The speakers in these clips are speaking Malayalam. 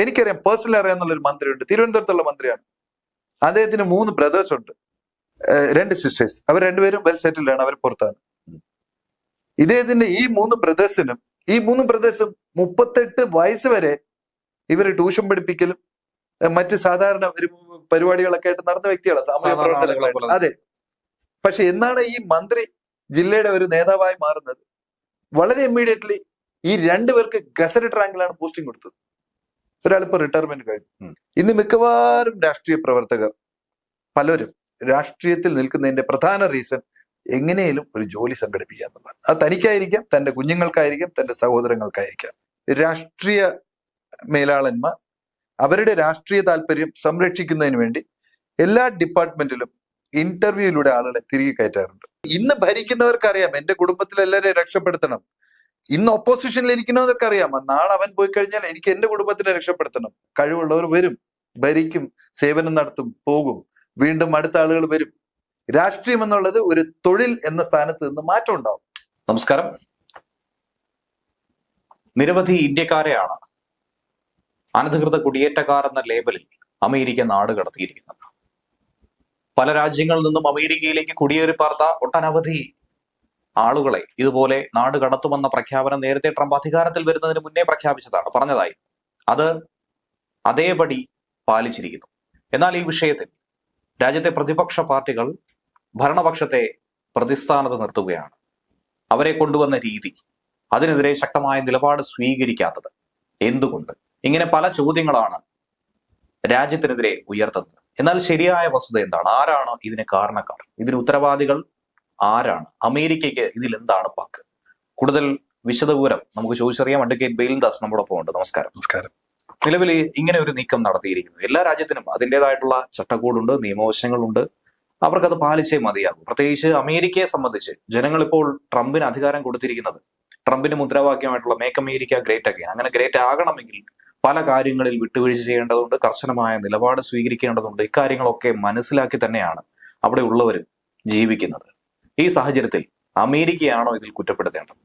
എനിക്കറിയാം പേഴ്സണലി അറിയാം ഒരു മന്ത്രിയുണ്ട്. തിരുവനന്തപുരത്തുള്ള മന്ത്രിയാണ്. അദ്ദേഹത്തിന് മൂന്ന് ബ്രദേഴ്സ് ഉണ്ട്. രണ്ട് സിസ്റ്റേഴ്സ് അവർ രണ്ടുപേരും വെൽ സെറ്റിൽഡ് ആണ്. അവർ പുറത്താണ്. ഇദ്ദേഹത്തിന്റെ ഈ മൂന്ന് ബ്രദേഴ്സിനും ഈ മൂന്ന് ബ്രദേഴ്സും മുപ്പത്തെട്ട് വയസ്സ് വരെ ഇവർ ട്യൂഷൻ പഠിപ്പിക്കലും മറ്റ് സാധാരണ ഒരു പരിപാടികളൊക്കെ ആയിട്ട് നടന്ന വ്യക്തികളാണ്. സാമൂഹ്യ ആളുകളെ അതെ. പക്ഷെ എന്നാണ് ഈ മന്ത്രി ജില്ലയുടെ ഒരു നേതാവായി മാറുന്നത്? വളരെ ഇമ്മീഡിയറ്റ്ലി ഈ രണ്ടുപേർക്ക് ഗസറ്റഡ് റാങ്കിലാണ് പോസ്റ്റിംഗ് കൊടുത്തത്. ഒരാളിപ്പോ റിട്ടയർമെന്റ് കഴിഞ്ഞു. ഇന്ന് മിക്കവാറും രാഷ്ട്രീയ പ്രവർത്തകർ പലരും രാഷ്ട്രീയത്തിൽ നിൽക്കുന്നതിന്റെ പ്രധാന റീസൺ എങ്ങനെയും ഒരു ജോലി സംഘടിപ്പിക്കുക എന്നുള്ളതാണ്. അത് തനിക്കായിരിക്കാം തന്റെ കുഞ്ഞുങ്ങൾക്കായിരിക്കാം തന്റെ സഹോദരങ്ങൾക്കായിരിക്കാം. രാഷ്ട്രീയ മേലാളന്മാർ അവരുടെ രാഷ്ട്രീയ താല്പര്യം സംരക്ഷിക്കുന്നതിന് വേണ്ടി എല്ലാ ഡിപ്പാർട്ട്മെന്റിലും ഇന്റർവ്യൂയിലൂടെ ആളുകളെ തിരികെ കയറ്റാറുണ്ട്. ഇന്ന് ഭരിക്കുന്നവർക്കറിയാം എന്റെ കുടുംബത്തിൽ എല്ലാവരെയും രക്ഷപ്പെടുത്തണം. ഇന്ന് ഒപ്പോസിഷനിൽ ഇരിക്കണമെന്നൊക്കെ അറിയാം നാളെ അവൻ പോയി കഴിഞ്ഞാൽ എനിക്ക് എന്റെ കുടുംബത്തിനെ രക്ഷപ്പെടുത്തണം. കഴിവുള്ളവർ വരും ഭരിക്കും സേവനം നടത്തും പോകും. വീണ്ടും അടുത്ത ആളുകൾ വരും. രാഷ്ട്രീയം എന്നുള്ളത് ഒരു തൊഴിൽ എന്ന സ്ഥാനത്ത് നിന്ന് മാറ്റം ഉണ്ടാവും. നമസ്കാരം. നിരവധി ഇന്ത്യക്കാരെയാണ് അനധികൃത കുടിയേറ്റക്കാർ എന്ന ലേബലിൽ അമേരിക്ക നാട് കടത്തിയിരിക്കുന്നത്. പല രാജ്യങ്ങളിൽ നിന്നും അമേരിക്കയിലേക്ക് കുടിയേറി പാർത്ത ഒട്ടനവധി ആളുകളെ ഇതുപോലെ നാട് കടത്തുമെന്ന പ്രഖ്യാപനം നേരത്തെ ട്രംപ് അധികാരത്തിൽ വരുന്നതിന് മുന്നേ പ്രഖ്യാപിച്ചതാണ്. പറഞ്ഞതായി. അത് അതേപടി പാലിച്ചിരിക്കുന്നു. എന്നാൽ ഈ വിഷയത്തിൽ രാജ്യത്തെ പ്രതിപക്ഷ പാർട്ടികൾ ഭരണപക്ഷത്തെ പ്രതിസ്ഥാനത്ത് നിർത്തുകയാണ്. അവരെ കൊണ്ടുവന്ന രീതി അതിനെതിരെ ശക്തമായ നിലപാട് സ്വീകരിക്കാത്തത് എന്തുകൊണ്ട്? ഇങ്ങനെ പല ചോദ്യങ്ങളാണ് രാജ്യത്തിനെതിരെ ഉയർത്തുന്നത്. എന്നാൽ ശരിയായ വസ്തുത എന്താണ്? ആരാണ് ഇതിന് കാരണക്കാർ? ഇതിന് ഉത്തരവാദികൾ ആരാണ്? അമേരിക്കയ്ക്ക് ഇതിൽ എന്താണ് പക്ക്? കൂടുതൽ വിശദപൂരം നമുക്ക് ചോദിച്ചറിയാം അഡ്വക്കേറ്റ് ബെയിൽദാസ് ഒപ്പം ഉണ്ട്. നമസ്കാരം. നമസ്കാരം. നിലവിൽ ഇങ്ങനെ ഒരു നീക്കം നടത്തിയിരിക്കുന്നു. എല്ലാ രാജ്യത്തിനും അതിന്റെതായിട്ടുള്ള ചട്ടക്കൂടുണ്ട് നിയമവശങ്ങളുണ്ട്. അവർക്കത് പാലിച്ചേ മതിയാകും. പ്രത്യേകിച്ച് അമേരിക്കയെ സംബന്ധിച്ച് ജനങ്ങൾ ഇപ്പോൾ ട്രംപിന് അധികാരം കൊടുത്തിരിക്കുന്നത് ട്രംപിന് മുദ്രാവാക്യമായിട്ടുള്ള മേക്ക് അമേരിക്ക ഗ്രേറ്റ് അഗൈൻ അങ്ങനെ ഗ്രേറ്റ് ആകണമെങ്കിൽ പല കാര്യങ്ങളിൽ വിട്ടുവീഴ്ച ചെയ്യേണ്ടതുണ്ട് കർശനമായ നിലപാട് സ്വീകരിക്കേണ്ടതുണ്ട്. ഇക്കാര്യങ്ങളൊക്കെ മനസ്സിലാക്കി തന്നെയാണ് അവിടെ ഉള്ളവരും ജീവിക്കുന്നത്. ഈ സാഹചര്യത്തിൽ അമേരിക്കയാണോ ഇതിൽ കുറ്റപ്പെടുത്തേണ്ടത്?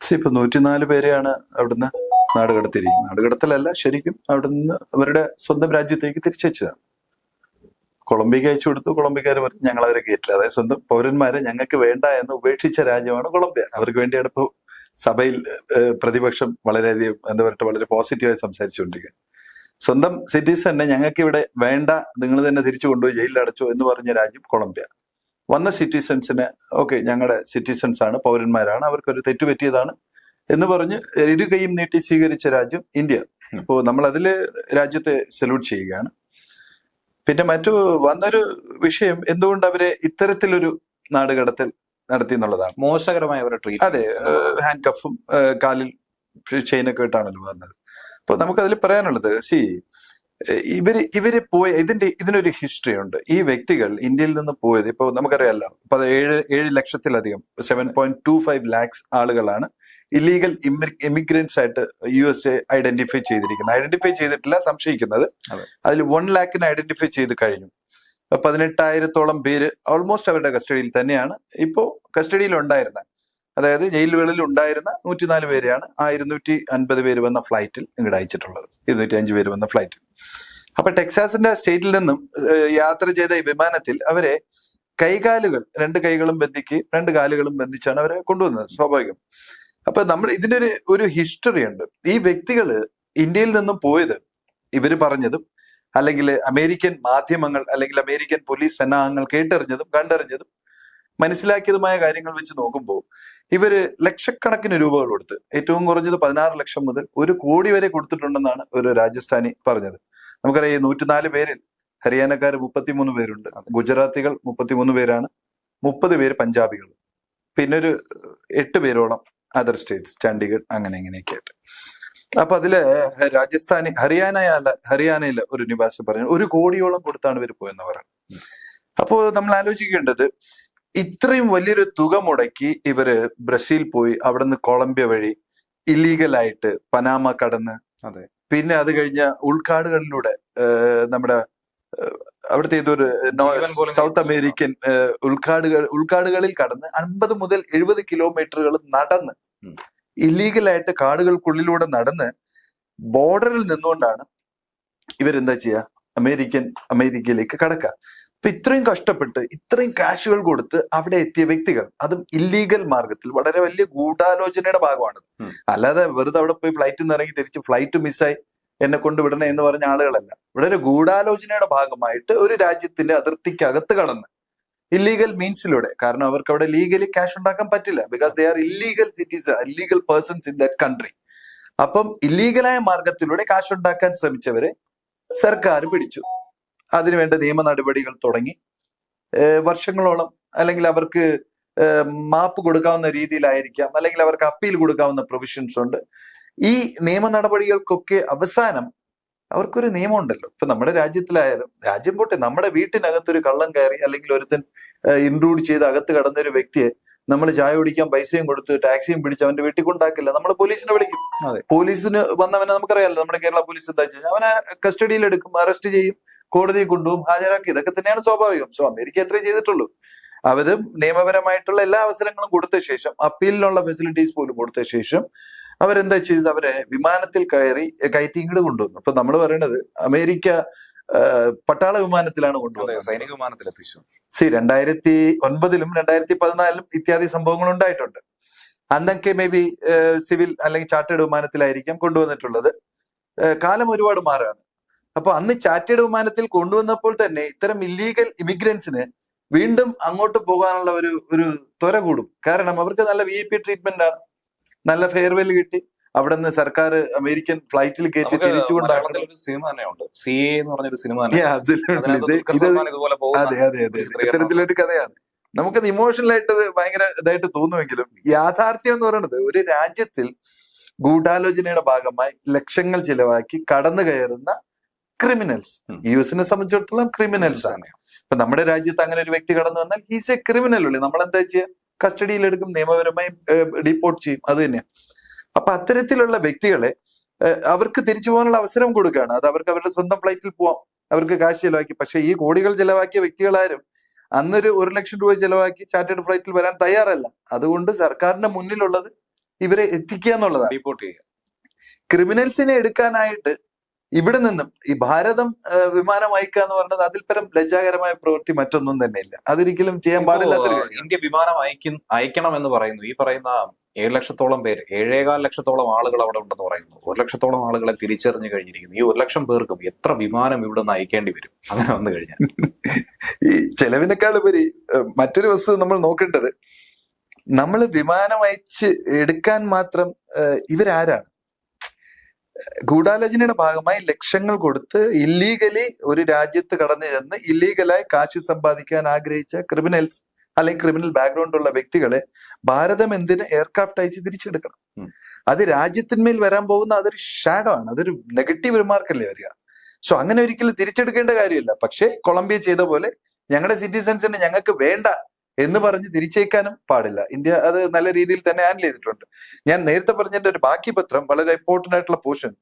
ഇപ്പൊ നൂറ്റിനാല് പേരെയാണ് അവിടുന്ന് നാട് നാടുകടത്തലല്ല നാട് കടത്തലല്ല ശരിക്കും അവിടുന്ന് അവരുടെ സ്വന്തം രാജ്യത്തേക്ക് തിരിച്ചയച്ചതാണ്. കൊളംബിയക്ക് അയച്ചു കൊടുത്തു കൊളംബിയക്കാർ പറഞ്ഞു ഞങ്ങൾ അവരെ കയറ്റില്ല അതായത് സ്വന്തം പൗരന്മാരെ ഞങ്ങൾക്ക് വേണ്ട എന്ന് ഉപേക്ഷിച്ച രാജ്യമാണ് കൊളംബിയ. അവർക്ക് വേണ്ടിയാണ് ഇപ്പോൾ സഭയിൽ പ്രതിപക്ഷം വളരെയധികം എന്താ പറയട്ടെ വളരെ പോസിറ്റീവായി സംസാരിച്ചുകൊണ്ടിരിക്കുക സ്വന്തം സിറ്റിസൺ ഞങ്ങൾക്ക് ഇവിടെ വേണ്ട നിങ്ങൾ തന്നെ തിരിച്ചു കൊണ്ടുപോയി ജയിലിൽ അടച്ചോ എന്ന് പറഞ്ഞ രാജ്യം കൊളംബിയ. വന്ന സിറ്റിസൺസിനെ ഓക്കെ ഞങ്ങളുടെ സിറ്റിസൺസ് ആണ് പൗരന്മാരാണ് അവർക്കൊരു തെറ്റ് പറ്റിയതാണ് എന്ന് പറഞ്ഞ് ഇരു കൈയും നീട്ടി സ്വീകരിച്ച രാജ്യം ഇന്ത്യ. അപ്പോൾ നമ്മൾ അതിൽ രാജ്യത്തെ സല്യൂട്ട് ചെയ്യുകയാണ്. പിന്നെ മറ്റു വന്നൊരു വിഷയം എന്തുകൊണ്ട് അവരെ ഇത്തരത്തിലൊരു നാടുകടത്തൽ നടത്തി എന്നുള്ളതാണ്. മോശകരമായ അതെ ഹാൻഡ് കഫും കാലിൽ ചെയിനൊക്കെ ഇട്ടാണല്ലോ വന്നത്. അപ്പൊ നമുക്കതിൽ പറയാനുള്ളത് സി ഇവർ ഇവർ പോയ ഇതിന്റെ ഇതിനൊരു ഹിസ്റ്ററി ഉണ്ട്. ഈ വ്യക്തികൾ ഇന്ത്യയിൽ നിന്ന് പോയത് ഇപ്പൊ നമുക്കറിയാലോ ഇപ്പൊ ഏഴ് ഏഴ് ലക്ഷത്തിലധികം seven point two five lakhs ആളുകളാണ് ഇല്ലീഗൽ ഇമിഗ്രൻസ് ആയിട്ട് യു എസ് എ ഐഡന്റിഫൈ ചെയ്തിരിക്കുന്നത്. ഐഡന്റിഫൈ ചെയ്തിട്ടില്ല സംശയിക്കുന്നത്. അതിൽ വൺ ലാക്കിന് ഐഡന്റിഫൈ ചെയ്ത് കഴിഞ്ഞു. പതിനെട്ടായിരത്തോളം പേര് ഓൾമോസ്റ്റ് അവരുടെ കസ്റ്റഡിയിൽ തന്നെയാണ് ഇപ്പോ കസ്റ്റഡിയിൽ ഉണ്ടായിരുന്ന അതായത് ജയിലുകളിൽ ഉണ്ടായിരുന്ന നൂറ്റിനാല് പേരെയാണ് ആ ഇരുന്നൂറ്റി അൻപത് പേര് വന്ന ഫ്ലൈറ്റിൽ ഇങ്ങോട്ട് അയച്ചിട്ടുള്ളത്. ഇരുന്നൂറ്റി അഞ്ച് പേര് വന്ന ഫ്ലൈറ്റിൽ അപ്പൊ ടെക്സാസിന്റെ സ്റ്റേറ്റിൽ നിന്നും യാത്ര ചെയ്ത ഈ വിമാനത്തിൽ അവരെ കൈകാലുകൾ രണ്ട് കൈകളും ബന്ധിക്ക് രണ്ട് കാലുകളും ബന്ധിച്ചാണ് അവരെ കൊണ്ടുവന്നത് സ്വാഭാവികം. അപ്പൊ നമ്മൾ ഇതിനൊരു ഒരു ഹിസ്റ്ററി ഉണ്ട്. ഈ വ്യക്തികൾ ഇന്ത്യയിൽ നിന്നും പോയത് ഇവർ പറഞ്ഞതും അല്ലെങ്കിൽ അമേരിക്കൻ മാധ്യമങ്ങൾ അല്ലെങ്കിൽ അമേരിക്കൻ പോലീസ് സന്നാഹങ്ങൾ കേട്ടറിഞ്ഞതും കണ്ടറിഞ്ഞതും മനസ്സിലാക്കിയതുമായ കാര്യങ്ങൾ വെച്ച് നോക്കുമ്പോൾ ഇവർ ലക്ഷക്കണക്കിന് രൂപകൾ കൊടുത്ത് ഏറ്റവും കുറഞ്ഞത് പതിനാറ് ലക്ഷം മുതൽ ഒരു കോടി വരെ കൊടുത്തിട്ടുണ്ടെന്നാണ് ഒരു രാജസ്ഥാനി പറഞ്ഞത്. നമുക്കറിയാം ഈ നൂറ്റിനാല് പേരിൽ ഹരിയാനക്കാർ മുപ്പത്തിമൂന്ന് പേരുണ്ട്. ഗുജറാത്തികൾ മുപ്പത്തിമൂന്ന് പേരാണ്. മുപ്പത് പേര് പഞ്ചാബികൾ പിന്നെ ഒരു എട്ട് പേരോളം അതർ സ്റ്റേറ്റ്സ് ചണ്ഡീഗഡ് അങ്ങനെ ഇങ്ങനെയൊക്കെ ആയിട്ട്. അപ്പൊ അതിൽ രാജസ്ഥാനി ഹരിയാന ഹരിയാനയിലെ ഒരു നിവാസി പറഞ്ഞു ഒരു കോടിയോളം കൊടുത്താണ് ഇവർ പോയെന്ന് പറയുന്നത് അപ്പോ നമ്മൾ ആലോചിക്കേണ്ടത് ഇത്രയും വലിയൊരു തുക മുടക്കി ഇവർ ബ്രസീൽ പോയി അവിടുന്ന് കൊളംബിയ വഴി ഇല്ലീഗലായിട്ട് പനാമ കടന്ന് അതെ. പിന്നെ അത് കഴിഞ്ഞ ഉൾക്കാടുകളിലൂടെ നമ്മുടെ അവിടുത്തെ ഇതൊരു സൗത്ത് അമേരിക്കൻ ഉൾക്കാടുകൾ ഉൾക്കാടുകളിൽ കടന്ന് അൻപത് മുതൽ എഴുപത് കിലോമീറ്ററുകൾ നടന്ന്. ഇല്ലീഗലായിട്ട് കാടുകൾക്കുള്ളിലൂടെ നടന്ന് ബോർഡറിൽ നിന്നുകൊണ്ടാണ് ഇവരെന്താ ചെയ്യുക അമേരിക്കൻ അമേരിക്കയിലേക്ക് കടക്കുക അപ്പൊ ഇത്രയും കഷ്ടപ്പെട്ട് ഇത്രയും കാശുകൾ കൊടുത്ത് അവിടെ എത്തിയ വ്യക്തികൾ അതും ഇല്ലീഗൽ മാർഗത്തിൽ വളരെ വലിയ ഗൂഢാലോചനയുടെ ഭാഗമാണത്. അല്ലാതെ വെറുതെ അവിടെ പോയി ഫ്ലൈറ്റിൽ നിന്ന് ഇറങ്ങി തിരിച്ച് ഫ്ലൈറ്റ് മിസ്സായി എന്നെ കൊണ്ട് വിടണേ എന്ന് പറഞ്ഞ ആളുകളല്ല. ഇവിടെ ഒരു ഗൂഢാലോചനയുടെ ഭാഗമായിട്ട് ഒരു രാജ്യത്തിന്റെ അതിർത്തിക്കകത്ത് കടന്ന് ഇല്ലീഗൽ മീൻസിലൂടെ കാരണം അവർക്ക് അവിടെ ലീഗലി ക്യാഷ് ഉണ്ടാക്കാൻ പറ്റില്ല because they are illegal cities illegal persons in that country അപ്പം ഇല്ലീഗലായ മാർഗത്തിലൂടെ ക്യാഷ് ഉണ്ടാക്കാൻ ശ്രമിച്ചവരെ സർക്കാർ പിടിച്ചു. അതിനുവേണ്ട നിയമ നടപടികൾ തുടങ്ങി. വർഷങ്ങളോളം അല്ലെങ്കിൽ അവർക്ക് മാപ്പ് കൊടുക്കാവുന്ന രീതിയിലായിരിക്കാം. അല്ലെങ്കിൽ അവർക്ക് അപ്പീൽ കൊടുക്കാവുന്ന പ്രൊവിഷൻസ് ഉണ്ട്. ഈ നിയമ നടപടികൾക്കൊക്കെ അവസാനം അവർക്കൊരു നിയമമുണ്ടല്ലോ. ഇപ്പൊ നമ്മുടെ രാജ്യത്തിലായാലും രാജ്യം പോട്ടെ നമ്മുടെ വീട്ടിനകത്തൊരു കള്ളം കയറി അല്ലെങ്കിൽ ഒരുത്തൻ ഇൻക്ലൂഡ് ചെയ്ത് അകത്ത് കടന്ന ഒരു വ്യക്തിയെ നമ്മൾ ചായ കുടിക്കാൻ പൈസയും കൊടുത്ത് ടാക്സിയും പിടിച്ച് അവന്റെ വീട്ടിൽ കൊണ്ടാക്കില്ല. നമ്മൾ പോലീസിനെ വിളിക്കും. അതെ. പോലീസിന് വന്നവനെ നമുക്കറിയാലോ. നമ്മുടെ കേരള പോലീസ് എന്താ വെച്ചാൽ അവനെ കസ്റ്റഡിയിൽ എടുക്കും അറസ്റ്റ് ചെയ്യും. കോടതിയിൽ കൊണ്ടുപോകും ഹാജരാക്കി. ഇതൊക്കെ തന്നെയാണ് സ്വാഭാവികം. സോ അമേരിക്ക എത്രയും ചെയ്തിട്ടുള്ളൂ. അവർ നിയമപരമായിട്ടുള്ള എല്ലാ അവസരങ്ങളും കൊടുത്ത ശേഷം അപ്പീലിനുള്ള ഫെസിലിറ്റീസ് പോലും കൊടുത്ത ശേഷം അവരെന്താ ചെയ്തത്? അവരെ വിമാനത്തിൽ കയറി കയറ്റി ഇങ്ങോട്ട് കൊണ്ടുവന്നു. അപ്പൊ നമ്മൾ പറയണത് അമേരിക്ക പട്ടാള വിമാനത്തിലാണ് കൊണ്ടുപോകുന്നത് സൈനിക വിമാനത്തിൽ എത്തിച്ചു സി രണ്ടായിരത്തി ഒൻപതിലും രണ്ടായിരത്തി പതിനാലിലും ഇത്യാദി സംഭവങ്ങൾ ഉണ്ടായിട്ടുണ്ട്. അന്നൊക്കെ മേ ബി സിവിൽ അല്ലെങ്കിൽ ചാർട്ടേഡ് വിമാനത്തിലായിരിക്കാം കൊണ്ടുവന്നിട്ടുള്ളത്. കാലം ഒരുപാട് മാറുകയാണ് അപ്പൊ അന്ന് ചാറ്റേഡ് വിമാനത്തിൽ കൊണ്ടുവന്നപ്പോൾ തന്നെ ഇത്തരം ഇല്ലീഗൽ ഇമിഗ്രൻസിന് വീണ്ടും അങ്ങോട്ട് പോകാനുള്ള ഒരു ഒരു ത്വര കൂടും. കാരണം അവർക്ക് നല്ല വി പി ട്രീറ്റ്മെന്റ് ആണ്. നല്ല ഫെയർവെൽ കിട്ടി. അവിടെ നിന്ന് സർക്കാർ അമേരിക്കൻ ഫ്ലൈറ്റിൽ കയറ്റി നമുക്ക് തിരിച്ചു മലയാളത്തിൽ ഒരു സിനിമ സി എ എന്ന് പറഞ്ഞൊരു സിനിമ അതെ അതെ അതെ. ഇത്തരത്തിലൊരു കഥയാണ്. നമുക്കത് ഇമോഷണൽ ആയിട്ട് ഭയങ്കര ഇതായിട്ട് തോന്നുമെങ്കിലും യാഥാർത്ഥ്യം എന്ന് പറയുന്നത് ഒരു രാജ്യത്തിൽ ഗൂഢാലോചനയുടെ ഭാഗമായി ലക്ഷങ്ങൾ ചിലവാക്കി കടന്നു കയറുന്ന ക്രിമിനൽസ്. യു എസിനെ സംബന്ധിച്ചിടത്തോളം ക്രിമിനൽസ് ആണ്. ഇപ്പൊ നമ്മുടെ രാജ്യത്ത് അങ്ങനെ ഒരു വ്യക്തി കടന്നു വന്നാൽ ഈസ് എ ക്രിമിനൽ ഉള്ളി നമ്മൾ എന്താ ചെയ്യുക കസ്റ്റഡിയിലെടുക്കും നിയമപരമായി ഡിപ്പോർട്ട് ചെയ്യും. അത് തന്നെയാണ് അപ്പൊ അത്തരത്തിലുള്ള വ്യക്തികളെ അവർക്ക് തിരിച്ചു പോകാനുള്ള അവസരം കൊടുക്കുകയാണ്. അത് അവർക്ക് അവരുടെ സ്വന്തം ഫ്ലൈറ്റിൽ പോവാം. അവർക്ക് കാശ് ചെലവാക്കി. പക്ഷെ ഈ കോടികൾ ചെലവാക്കിയ വ്യക്തികളാരും അന്നൊരു ഒരു ലക്ഷം രൂപ ചെലവാക്കി ചാർട്ടേഡ് ഫ്ലൈറ്റിൽ വരാൻ തയ്യാറല്ല. അതുകൊണ്ട് സർക്കാരിന്റെ മുന്നിലുള്ളത് ഇവരെ എത്തിക്കുക എന്നുള്ളതാണ്. ചെയ്യുക. ക്രിമിനൽസിനെ എടുക്കാനായിട്ട് ഇവിടെ നിന്നും ഈ ഭാരതം വിമാനം അയക്കുക എന്ന് പറഞ്ഞത് അതിൽ പരം ലജ്ജാകരമായ പ്രവൃത്തി മറ്റൊന്നും തന്നെ ഇല്ല അതൊരിക്കലും ചെയ്യാൻ പാടില്ല ഇന്ത്യ വിമാനം അയക്കും അയക്കണം എന്ന് പറയുന്നു. ഈ പറയുന്ന ഏഴ് ലക്ഷത്തോളം പേര് ഏഴേകാൽ ലക്ഷത്തോളം ആളുകൾ അവിടെ ഉണ്ടെന്ന് പറയുന്നു. ഒരു ലക്ഷത്തോളം ആളുകളെ തിരിച്ചറിഞ്ഞു കഴിഞ്ഞിരിക്കുന്നു. ഈ ഒരു ലക്ഷം പേർക്കും എത്ര വിമാനം ഇവിടെ നിന്ന് അയക്കേണ്ടി വരും? അങ്ങനെ വന്നു കഴിഞ്ഞാൽ. ഈ ചെലവിനേക്കാൾ ഉപരി മറ്റൊരു വസ്തു നമ്മൾ നോക്കേണ്ടത് നമ്മൾ വിമാനം അയച്ച് എടുക്കാൻ മാത്രം ഇവരാരാണ്? ഗൂഢാലോചനയുടെ ഭാഗമായി ലക്ഷങ്ങൾ കൊടുത്ത് ഇല്ലീഗലി ഒരു രാജ്യത്ത് കടന്നു ചെന്ന് ഇല്ലീഗലായി കാശ് സമ്പാദിക്കാൻ ആഗ്രഹിച്ച ക്രിമിനൽസ് അല്ലെങ്കിൽ ക്രിമിനൽ ബാക്ക്ഗ്രൗണ്ട് ഉള്ള വ്യക്തികളെ ഭാരതം എന്തിന് എയർക്രാഫ്റ്റ് അയച്ച് തിരിച്ചെടുക്കണം? അത് രാജ്യത്തിന്മേൽ വരാൻ പോകുന്ന അതൊരു ഷാഡോ ആണ്. അതൊരു നെഗറ്റീവ് റിമാർക്കല്ലേ വരിക? സോ അങ്ങനെ ഒരിക്കലും തിരിച്ചെടുക്കേണ്ട കാര്യമില്ല. പക്ഷേ കൊളംബിയ ചെയ്ത പോലെ ഞങ്ങളുടെ സിറ്റിസൺസിന് ഞങ്ങൾക്ക് വേണ്ട എന്ന് പറഞ്ഞ് തിരിച്ചേക്കാനും പാടില്ല. ഇന്ത്യ അത് നല്ല രീതിയിൽ തന്നെ ഹാൻഡിൽ ചെയ്തിട്ടുണ്ട്. ഞാൻ നേരത്തെ പറഞ്ഞതിന്റെ ഒരു ബാക്കി പത്രം വളരെ ഇമ്പോർട്ടന്റ് ആയിട്ടുള്ള പോർഷൻ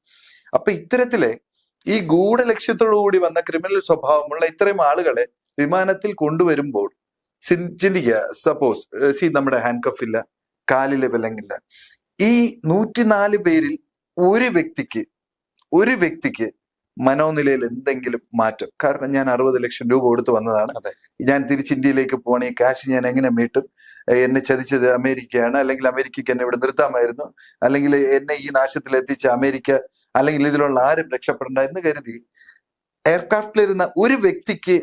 അപ്പൊ ഇത്തരത്തിലെ ഈ ഗൂഢ ലക്ഷ്യത്തോടു കൂടി വന്ന ക്രിമിനൽ സ്വഭാവമുള്ള ഇത്രയും ആളുകളെ വിമാനത്തിൽ കൊണ്ടുവരുമ്പോൾ ചിന്തിക്കുക. സപ്പോസ് സി നമ്മുടെ ഹാൻഡ് കഫ് ഇല്ല കാലിൽ വിലങ്ങില്ല. ഈ നൂറ്റിനാല് പേരിൽ ഒരു വ്യക്തിക്ക് ഒരു വ്യക്തിക്ക് മനോനിലയിൽ എന്തെങ്കിലും മാറ്റം. കാരണം ഞാൻ അറുപത് ലക്ഷം രൂപ കൊടുത്ത് വന്നതാണ്. ഞാൻ തിരിച്ച് ഇന്ത്യയിലേക്ക് പോകണേ. കാശ് ഞാൻ എങ്ങനെ മീട്ടും? എന്നെ ചതിച്ചത് അമേരിക്കയാണ്. അല്ലെങ്കിൽ അമേരിക്കയ്ക്ക് എന്നെ ഇവിടെ നിർത്താമായിരുന്നു. അല്ലെങ്കിൽ എന്നെ ഈ നാശത്തിൽ എത്തിച്ച അമേരിക്ക അല്ലെങ്കിൽ ഇതിലുള്ള ആരും രക്ഷപ്പെടണ്ട എന്ന് കരുതി എയർക്രാഫ്റ്റിലിരുന്ന ഒരു വ്യക്തിക്ക്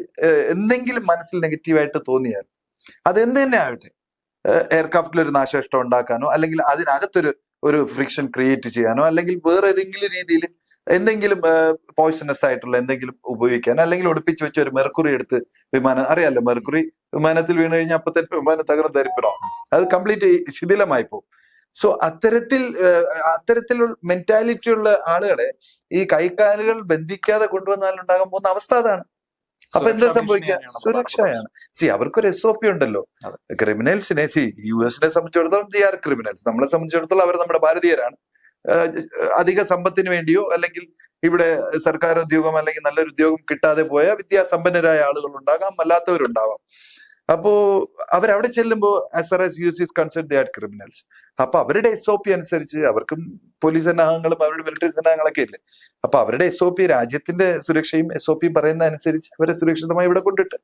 എന്തെങ്കിലും മനസ്സിൽ നെഗറ്റീവായിട്ട് തോന്നിയാൽ അത് എന്ത് തന്നെ ആവട്ടെ. എയർക്രാഫ്റ്റിൽ ഒരു നാശനഷ്ടം ഉണ്ടാക്കാനോ അല്ലെങ്കിൽ അതിനകത്തൊരു ഒരു ഫ്രിക്ഷൻ ക്രിയേറ്റ് ചെയ്യാനോ അല്ലെങ്കിൽ വേറെ ഏതെങ്കിലും രീതിയിൽ എന്തെങ്കിലും പോയിസണസ് ആയിട്ടുള്ള എന്തെങ്കിലും ഉപയോഗിക്കാൻ അല്ലെങ്കിൽ ഒളിപ്പിച്ച് വെച്ച ഒരു മെർക്കുറി എടുത്ത് വിമാനം അറിയാലോ മെർക്കുറി വിമാനത്തിൽ വീണ് കഴിഞ്ഞാൽ അപ്പൊ തന്നെ വിമാനം തകർന്ന് ധരിപ്പിടോ അത് കംപ്ലീറ്റ് ശിഥിലമായി പോകും. സോ അത്തരത്തിൽ അത്തരത്തിലുള്ള മെന്റാലിറ്റി ഉള്ള ആളുകളെ ഈ കൈക്കാലുകൾ ബന്ധിക്കാതെ കൊണ്ടുവന്നാൽ ഉണ്ടാകാൻ പോകുന്ന അവസ്ഥ അതാണ്. അപ്പൊ എന്താ സംഭവിക്കുക? സുരക്ഷയാണ്. സി അവർക്കൊരു എസ് ഒ പി ഉണ്ടല്ലോ. ക്രിമിനൽസിനെ സി യു എസിനെ സംബന്ധിച്ചിടത്തോളം ദി ആർ ക്രിമിനൽസ് നമ്മളെ സംബന്ധിച്ചിടത്തോളം അവർ നമ്മുടെ ഭാരതീയരാണ്. അധിക സമ്പത്തിന് വേണ്ടിയോ അല്ലെങ്കിൽ ഇവിടെ സർക്കാർ ഉദ്യോഗം അല്ലെങ്കിൽ നല്ലൊരു ഉദ്യോഗം കിട്ടാതെ പോയ വിദ്യാസമ്പന്നരായ ആളുകൾ ഉണ്ടാകാം അല്ലാത്തവരുണ്ടാവാം. അപ്പോ അവരവിടെ ചെല്ലുമ്പോ as far as U S is concern they are criminals അപ്പൊ അവരുടെ എസ് ഒ പി അനുസരിച്ച് അവർക്കും പോലീസ് സന്നാഹങ്ങളും അവരുടെ മിലിറ്ററി സന്നാഹങ്ങളൊക്കെ ഇല്ലേ? അപ്പൊ അവരുടെ എസ് ഒ പി രാജ്യത്തിന്റെ സുരക്ഷയും എസ് ഒ പിയും പറയുന്ന അനുസരിച്ച് അവരെ സുരക്ഷിതമായി ഇവിടെ കൊണ്ടിട്ട്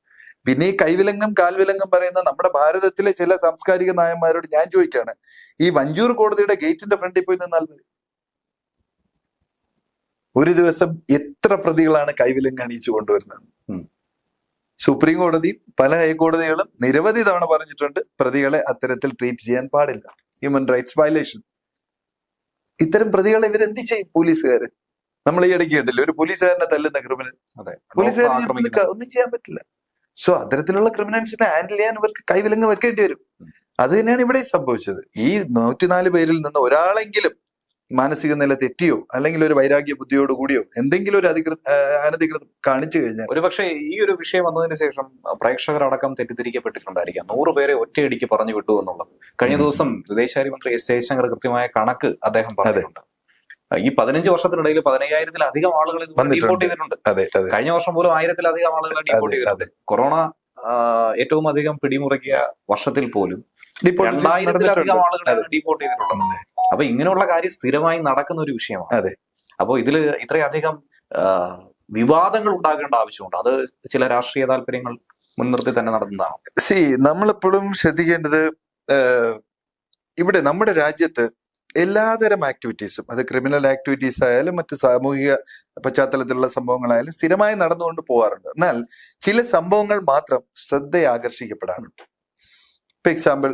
പിന്നെ ഈ കൈവിലങ്ങും കാൽവിലങ്ങും പറയുന്ന നമ്മുടെ ഭാരതത്തിലെ ചില സാംസ്കാരിക നായന്മാരോട് ഞാൻ ചോദിക്കാണ് ഈ വഞ്ചൂർ കോടതിയുടെ ഗേറ്റിന്റെ ഫ്രണ്ടിൽ പോയി നിന്നാൽ മതി. ഒരു ദിവസം എത്ര പ്രതികളാണ് കൈവിലങ്ങ് അണിയിച്ചു കൊണ്ടുവരുന്നത്? സുപ്രീം കോടതി പല ഹൈക്കോടതികളും നിരവധി തവണ പറഞ്ഞിട്ടുണ്ട് പ്രതികളെ അത്തരത്തിൽ ട്രീറ്റ് ചെയ്യാൻ പാടില്ല. ഹ്യൂമൻ റൈറ്റ്സ് വയലേഷൻ ഇത്തരം പ്രതികളെ ഇവരെന്ത് ചെയ്യും പോലീസുകാര്? നമ്മൾ ഈ ഇടയ്ക്ക് കേട്ടില്ല ഒരു പോലീസുകാരനെ തല്ലുന്ന ക്രിമിനൽ പോലീസുകാരനെ ഒന്നും ചെയ്യാൻ പറ്റില്ല. സോ അത്തരത്തിലുള്ള ക്രിമിനൽസിനെ ഹാൻഡിൽ ചെയ്യാൻ ഇവർക്ക് കൈവിലങ്ങ് വെക്കേണ്ടി വരും. അത് തന്നെയാണ് ഇവിടെ സംഭവിച്ചത്. ഈ നൂറ്റിനാല് പേരിൽ നിന്ന് ഒരാളെങ്കിലും മാനസിക നില തെറ്റിയോ അല്ലെങ്കിൽ ഒരു വൈരാഗ്യ ബുദ്ധിയോട് കൂടിയോ എന്തെങ്കിലും ഒരു അധികൃത അനധികൃത കാണിച്ചു കഴിഞ്ഞാൽ ഒരുപക്ഷെ ഈ ഒരു വിഷയം വന്നതിന് ശേഷം പ്രേക്ഷകർ അടക്കം തെറ്റിദ്ധരിക്കപ്പെട്ടിട്ടുണ്ടായിരിക്കാം. നൂറ് പേരെ ഒറ്റയടിക്ക് പറഞ്ഞു വിട്ടു എന്നുള്ളത്. കഴിഞ്ഞ ദിവസം വിദേശകാര്യമന്ത്രി എസ് ജയശങ്കർ കൃത്യമായ കണക്ക് അദ്ദേഹം പറഞ്ഞിട്ടുണ്ട്. ഈ പതിനഞ്ച് വർഷത്തിനിടയിൽ പതിനയ്യായിരത്തിലധികം ആളുകൾ വന്നിട്ടുണ്ട്. ഡീപ്പോർട്ട് ചെയ്തിട്ടുണ്ട്. കഴിഞ്ഞ വർഷം പോലും ആയിരത്തിലധികം ആളുകൾ ഡീപ്പോർട്ട് ചെയ്തിട്ടുണ്ട്. കൊറോണ ഏറ്റവും അധികം പിടിമുറക്കിയ വർഷത്തിൽ പോലും രണ്ടായിരത്തിലധികം ആളുകൾ. ഡീപ്പോർട്ട് ചെയ്തിട്ടുണ്ട്. അപ്പൊ ഇങ്ങനെയുള്ള കാര്യം സ്ഥിരമായി നടക്കുന്ന ഒരു വിഷയമാണ്. അതെ. അപ്പോൾ ഇതിൽ ഇത്രയധികം വിവാദങ്ങൾ ഉണ്ടാകേണ്ട ആവശ്യമുണ്ട്. അത് ചില രാഷ്ട്രീയ താല്പര്യങ്ങൾ മുൻനിർത്തി തന്നെ നടന്നതാണ്. സി നമ്മളെപ്പോഴും ശ്രദ്ധിക്കേണ്ടത് ഇവിടെ നമ്മുടെ രാജ്യത്ത് എല്ലാതരം ആക്ടിവിറ്റീസും അത് ക്രിമിനൽ ആക്ടിവിറ്റീസ് ആയാലും മറ്റ് സാമൂഹിക പശ്ചാത്തലത്തിലുള്ള സംഭവങ്ങളായാലും സ്ഥിരമായി നടന്നുകൊണ്ട് പോകാറുണ്ട് എന്നാൽ ചില സംഭവങ്ങൾ മാത്രം ശ്രദ്ധയെ ആകർഷിക്കപ്പെടാറുണ്ട് ഇപ്പൊ എക്സാമ്പിൾ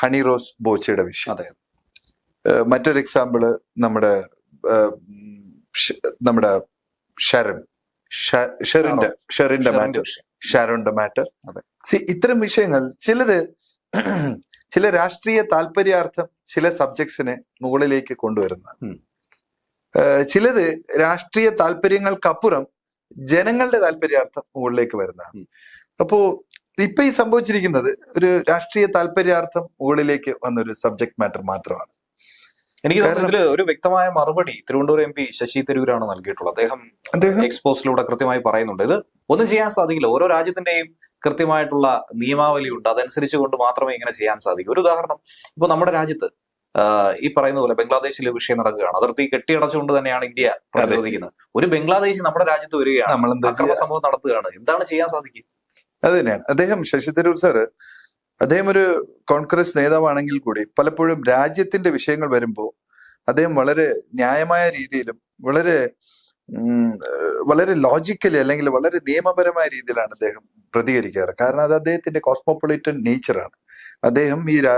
ഹണി റോസ് ബോച്ചയുടെ വിഷയം. അതെ. മറ്റൊരു എക്സാമ്പിൾ നമ്മുടെ നമ്മുടെ ഷരൺ ഷെറിന്റെ ഷെറിന്റെ മാറ്റർ ഷാരോന്റെ മാറ്റർ അതെ. ഇത്തരം വിഷയങ്ങൾ ചിലത് ചില രാഷ്ട്രീയ താല്പര്യാർത്ഥം ചില സബ്ജക്ട്സിനെ മുകളിലേക്ക് കൊണ്ടുവരുന്ന ചിലത് രാഷ്ട്രീയ താല്പര്യങ്ങൾക്കപ്പുറം ജനങ്ങളുടെ താല്പര്യാർത്ഥം മുകളിലേക്ക് വരുന്നതാണ്. അപ്പോ ഇപ്പൊ ഈ സംഭവിച്ചിരിക്കുന്നത് ഒരു രാഷ്ട്രീയ താല്പര്യാർത്ഥം മുകളിലേക്ക് വന്ന ഒരു സബ്ജക്ട് മാറ്റർ മാത്രമാണ്. എനിക്ക് ഇതിൽ ഒരു വ്യക്തമായ മറുപടി തിരുവനന്തപുരം എം പി ശശി തരൂരാണ് നൽകിയിട്ടുള്ളത്. അദ്ദേഹം എക്സ്പോസിലൂടെ കൃത്യമായി പറയുന്നുണ്ട്. ഇത് ഒന്നും ചെയ്യാൻ സാധിക്കില്ല. ഓരോ രാജ്യത്തിന്റെയും കൃത്യമായിട്ടുള്ള നിയമാവലി ഉണ്ട്. അതനുസരിച്ച് കൊണ്ട് മാത്രമേ ഇങ്ങനെ ചെയ്യാൻ സാധിക്കൂ. ഒരു ഉദാഹരണം ഇപ്പൊ നമ്മുടെ രാജ്യത്ത് ഈ പറയുന്ന പോലെ ബംഗ്ലാദേശിലെ വിഷയം നടക്കുകയാണ്. അതിർത്തി കെട്ടിയടച്ചുകൊണ്ട് തന്നെയാണ് ഇന്ത്യ പ്രതിരോധിക്കുന്നത്. ഒരു ബംഗ്ലാദേശ് നമ്മുടെ രാജ്യത്ത് വരികയാണ്. അക്രമ സംഭവം നടത്തുകയാണ്. എന്താണ് ചെയ്യാൻ സാധിക്കുക? അത് തന്നെയാണ്. അദ്ദേഹം ശശി തരൂർ സാറ് അദ്ദേഹം ഒരു കോൺഗ്രസ് നേതാവാണെങ്കിൽ കൂടി പലപ്പോഴും രാജ്യത്തിന്റെ വിഷയങ്ങൾ വരുമ്പോൾ അദ്ദേഹം വളരെ ന്യായമായ രീതിയിലും വളരെ വളരെ ലോജിക്കലി അല്ലെങ്കിൽ വളരെ നിയമപരമായ രീതിയിലാണ് അദ്ദേഹം പ്രതികരിക്കാറ്. കാരണം അത് അദ്ദേഹത്തിന്റെ കോസ്മോപൊളിറ്റൻ നേച്ചറാണ് അദ്ദേഹം ഈ രാ